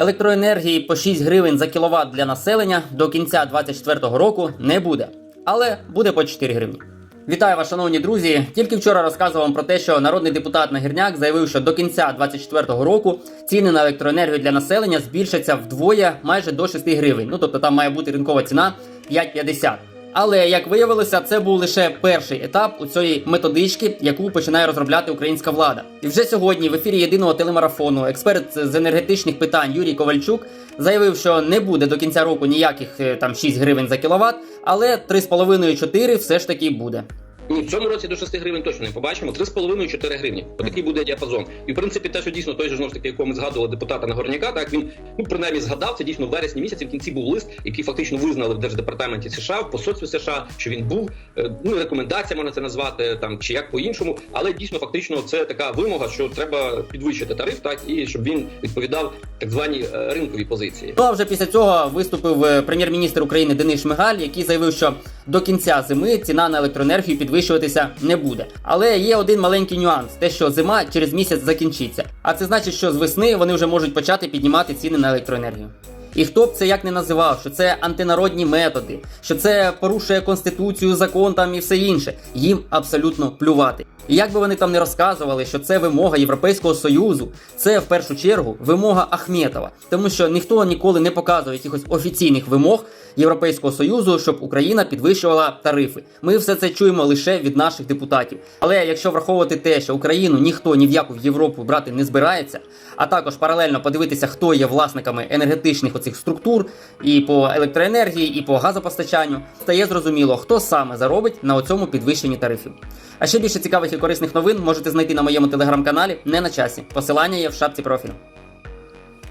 Електроенергії по 6 гривень за кіловат для населення до кінця 2024 року не буде, але буде по 4 гривні. Вітаю вас, шановні друзі. Тільки вчора розказував вам про те, що народний депутат Нагірняк заявив, що до кінця 2024 року ціни на електроенергію для населення збільшаться вдвоє майже до 6 гривень. Ну тобто там має бути ринкова ціна 5,50. Але як виявилося, це був лише перший етап у цієї методички, яку починає розробляти українська влада. І вже сьогодні в ефірі єдиного телемарафону експерт з енергетичних питань Юрій Ковальчук заявив, що не буде до кінця року ніяких е, там 6 гривень за кіловат, але 3,5-4 все ж таки буде. Ні, в цьому році до 6 гривень точно не побачимо. 3,5-4 гривні. Отакий буде діапазон. І в принципі, те, що дійсно той же знову таки, якого ми згадували депутата Нагорняка, так він ну принаймні згадав це дійсно в вересні місяці. В кінці був лист, який фактично визнали в держдепартаменті США в посольстві США, що він був е, ну рекомендація можна це назвати там чи як по-іншому. Але дійсно фактично це така вимога, що треба підвищити тариф, так і щоб він відповідав так званій е, ринковій позиції. Ну а вже після цього виступив е, прем'єр-міністр України Денис Шмигаль, який заявив, що до кінця зими ціна на електроенергію підвищуватися не буде. Але є один маленький нюанс: те, що зима через місяць закінчиться. А це значить, що з весни вони вже можуть почати піднімати ціни на електроенергію. І хто б це як не називав, що це антинародні методи, що це порушує конституцію, закон там і все інше. Їм абсолютно плювати. І як би вони там не розказували, що це вимога Європейського союзу, це в першу чергу вимога Ахметова, тому що ніхто ніколи не показує якихось офіційних вимог Європейського союзу, щоб Україна підвищувала тарифи. Ми все це чуємо лише від наших депутатів. Але якщо враховувати те, що Україну ніхто ні в яку в Європу брати не збирається, а також паралельно подивитися, хто є власниками енергетичних оцих структур і по електроенергії, і по газопостачанню, стає зрозуміло, хто саме заробить на оцьому підвищенні тарифів. А ще більше цікавих корисних новин можете знайти на моєму телеграм-каналі не на часі. Посилання є в шапці профілю.